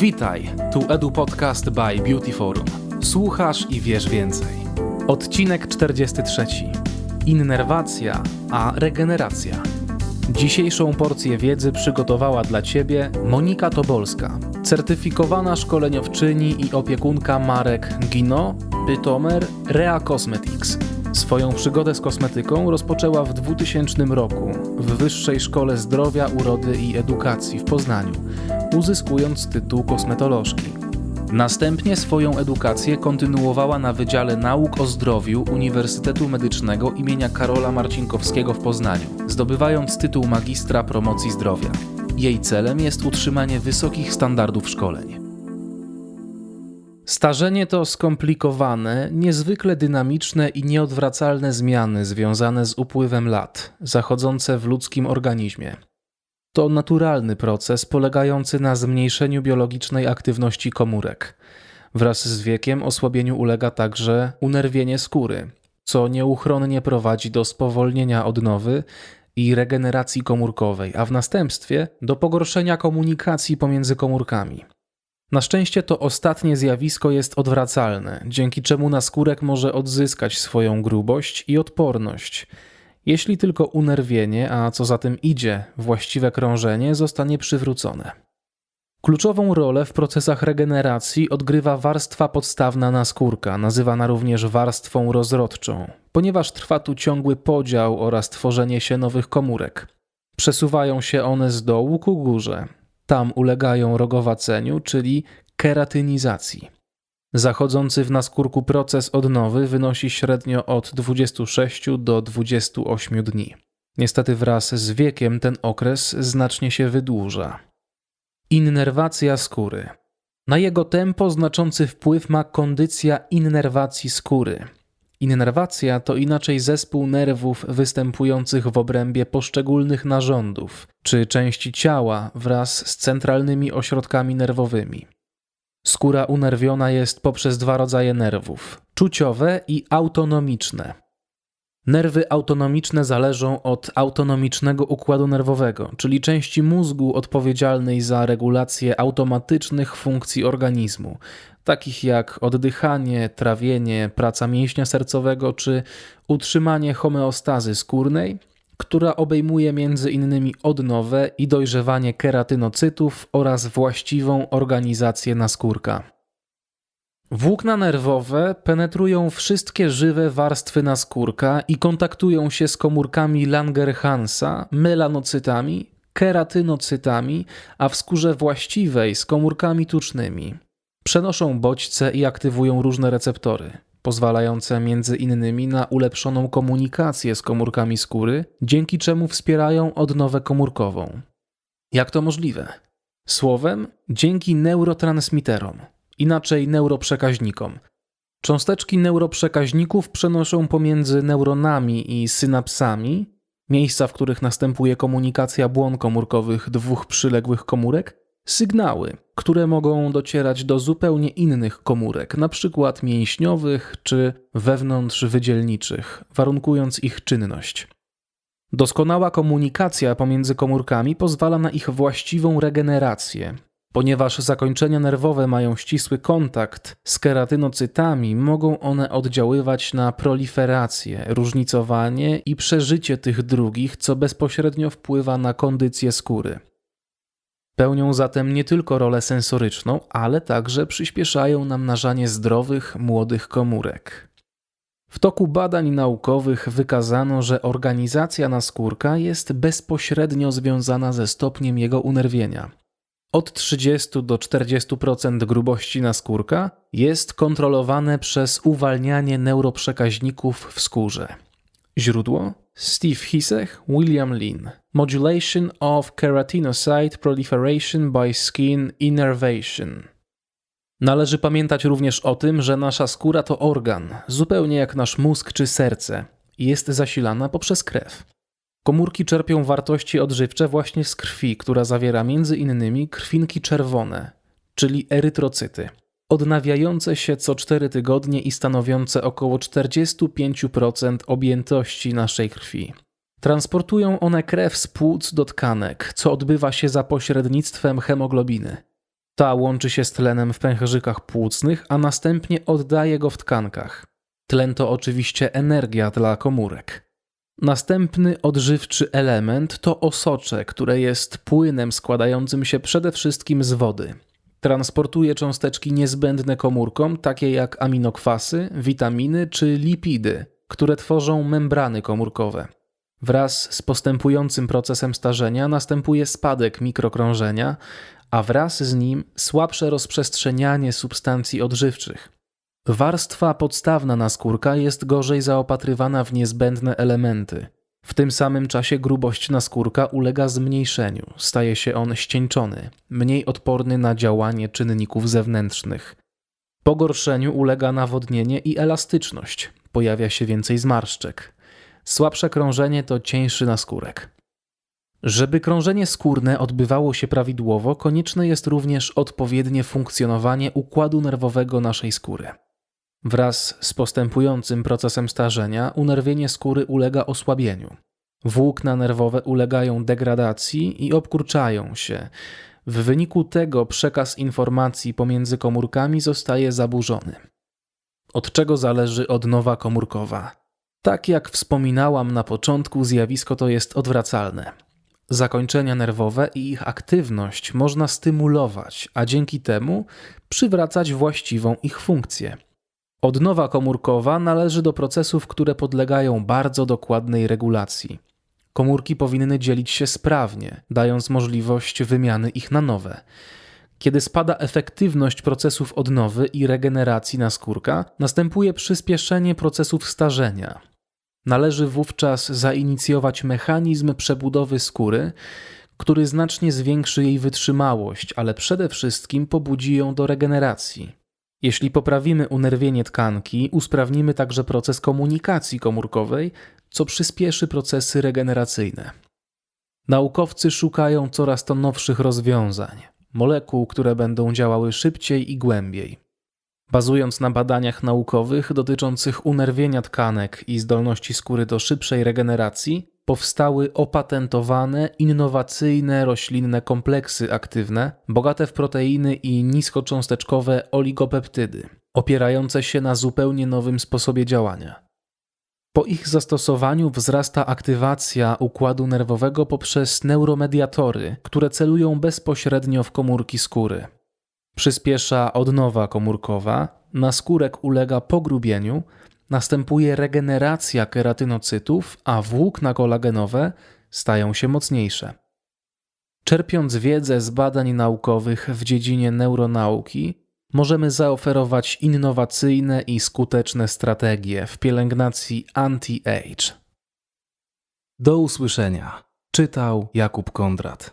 Witaj, tu Edu Podcast by Beauty Forum. Słuchasz i wiesz więcej. Odcinek 43. Innerwacja a regeneracja. Dzisiejszą porcję wiedzy przygotowała dla Ciebie Monika Tobolska, certyfikowana szkoleniowczyni i opiekunka marek Gino, Pytomer, Rea Cosmetics. Swoją przygodę z kosmetyką rozpoczęła w 2000 roku w Wyższej Szkole Zdrowia, Urody i Edukacji w Poznaniu, uzyskując tytuł kosmetolożki. Następnie swoją edukację kontynuowała na Wydziale Nauk o Zdrowiu Uniwersytetu Medycznego imienia Karola Marcinkowskiego w Poznaniu, zdobywając tytuł magistra promocji zdrowia. Jej celem jest utrzymanie wysokich standardów szkoleń. Starzenie to skomplikowane, niezwykle dynamiczne i nieodwracalne zmiany związane z upływem lat, zachodzące w ludzkim organizmie. To naturalny proces polegający na zmniejszeniu biologicznej aktywności komórek. Wraz z wiekiem osłabieniu ulega także unerwienie skóry, co nieuchronnie prowadzi do spowolnienia odnowy i regeneracji komórkowej, a w następstwie do pogorszenia komunikacji pomiędzy komórkami. Na szczęście to ostatnie zjawisko jest odwracalne, dzięki czemu naskórek może odzyskać swoją grubość i odporność, jeśli tylko unerwienie, a co za tym idzie, właściwe krążenie zostanie przywrócone. Kluczową rolę w procesach regeneracji odgrywa warstwa podstawna naskórka, nazywana również warstwą rozrodczą, ponieważ trwa tu ciągły podział oraz tworzenie się nowych komórek. Przesuwają się one z dołu ku górze, tam ulegają rogowaceniu, czyli keratynizacji. Zachodzący w naskórku proces odnowy wynosi średnio od 26 do 28 dni. Niestety wraz z wiekiem ten okres znacznie się wydłuża. Innerwacja skóry. Na jego tempo znaczący wpływ ma kondycja innerwacji skóry. Innerwacja to inaczej zespół nerwów występujących w obrębie poszczególnych narządów czy części ciała wraz z centralnymi ośrodkami nerwowymi. Skóra unerwiona jest poprzez dwa rodzaje nerwów: czuciowe i autonomiczne. Nerwy autonomiczne zależą od autonomicznego układu nerwowego, czyli części mózgu odpowiedzialnej za regulację automatycznych funkcji organizmu, takich jak oddychanie, trawienie, praca mięśnia sercowego czy utrzymanie homeostazy skórnej, która obejmuje m.in. odnowę i dojrzewanie keratynocytów oraz właściwą organizację naskórka. Włókna nerwowe penetrują wszystkie żywe warstwy naskórka i kontaktują się z komórkami Langerhansa, melanocytami, keratynocytami, a w skórze właściwej z komórkami tucznymi. Przenoszą bodźce i aktywują różne receptory, pozwalające między innymi na ulepszoną komunikację z komórkami skóry, dzięki czemu wspierają odnowę komórkową. Jak to możliwe? Słowem, dzięki neurotransmiterom, inaczej neuroprzekaźnikom. Cząsteczki neuroprzekaźników przenoszą pomiędzy neuronami i synapsami, miejsca, w których następuje komunikacja błon komórkowych dwóch przyległych komórek, sygnały, które mogą docierać do zupełnie innych komórek, np. mięśniowych czy wewnątrzwydzielniczych, warunkując ich czynność. Doskonała komunikacja pomiędzy komórkami pozwala na ich właściwą regenerację. Ponieważ zakończenia nerwowe mają ścisły kontakt z keratynocytami, mogą one oddziaływać na proliferację, różnicowanie i przeżycie tych drugich, co bezpośrednio wpływa na kondycję skóry. Pełnią zatem nie tylko rolę sensoryczną, ale także przyspieszają namnażanie zdrowych, młodych komórek. W toku badań naukowych wykazano, że organizacja naskórka jest bezpośrednio związana ze stopniem jego unerwienia. Od 30 do 40% grubości naskórka jest kontrolowane przez uwalnianie neuroprzekaźników w skórze. Źródło Steve Hisech, William Lin. Modulation of keratinocyte proliferation by skin innervation. Należy pamiętać również o tym, że nasza skóra to organ, zupełnie jak nasz mózg czy serce, jest zasilana poprzez krew. Komórki czerpią wartości odżywcze właśnie z krwi, która zawiera m.in. krwinki czerwone, czyli erytrocyty odnawiające się co 4 tygodnie i stanowiące około 45% objętości naszej krwi. Transportują one krew z płuc do tkanek, co odbywa się za pośrednictwem hemoglobiny. Ta łączy się z tlenem w pęcherzykach płucnych, a następnie oddaje go w tkankach. Tlen to oczywiście energia dla komórek. Następny odżywczy element to osocze, które jest płynem składającym się przede wszystkim z wody. Transportuje cząsteczki niezbędne komórkom, takie jak aminokwasy, witaminy czy lipidy, które tworzą membrany komórkowe. Wraz z postępującym procesem starzenia następuje spadek mikrokrążenia, a wraz z nim słabsze rozprzestrzenianie substancji odżywczych. Warstwa podstawna naskórka jest gorzej zaopatrywana w niezbędne elementy. W tym samym czasie grubość naskórka ulega zmniejszeniu, staje się on ścieńczony, mniej odporny na działanie czynników zewnętrznych. Pogorszeniu ulega nawodnienie i elastyczność, pojawia się więcej zmarszczek. Słabsze krążenie to cieńszy naskórek. Żeby krążenie skórne odbywało się prawidłowo, konieczne jest również odpowiednie funkcjonowanie układu nerwowego naszej skóry. Wraz z postępującym procesem starzenia unerwienie skóry ulega osłabieniu. Włókna nerwowe ulegają degradacji i obkurczają się. W wyniku tego przekaz informacji pomiędzy komórkami zostaje zaburzony. Od czego zależy odnowa komórkowa? Tak jak wspominałam na początku, zjawisko to jest odwracalne. Zakończenia nerwowe i ich aktywność można stymulować, a dzięki temu przywracać właściwą ich funkcję. Odnowa komórkowa należy do procesów, które podlegają bardzo dokładnej regulacji. Komórki powinny dzielić się sprawnie, dając możliwość wymiany ich na nowe. Kiedy spada efektywność procesów odnowy i regeneracji naskórka, następuje przyspieszenie procesów starzenia. Należy wówczas zainicjować mechanizm przebudowy skóry, który znacznie zwiększy jej wytrzymałość, ale przede wszystkim pobudzi ją do regeneracji. Jeśli poprawimy unerwienie tkanki, usprawnimy także proces komunikacji komórkowej, co przyspieszy procesy regeneracyjne. Naukowcy szukają coraz to nowszych rozwiązań, molekuł, które będą działały szybciej i głębiej. Bazując na badaniach naukowych dotyczących unerwienia tkanek i zdolności skóry do szybszej regeneracji, powstały opatentowane, innowacyjne roślinne kompleksy aktywne, bogate w proteiny i niskocząsteczkowe oligopeptydy, opierające się na zupełnie nowym sposobie działania. Po ich zastosowaniu wzrasta aktywacja układu nerwowego poprzez neuromediatory, które celują bezpośrednio w komórki skóry. Przyspiesza odnowa komórkowa, naskórek ulega pogrubieniu, następuje regeneracja keratynocytów, a włókna kolagenowe stają się mocniejsze. Czerpiąc wiedzę z badań naukowych w dziedzinie neuronauki, możemy zaoferować innowacyjne i skuteczne strategie w pielęgnacji anti-age. Do usłyszenia. Czytał Jakub Kondrat.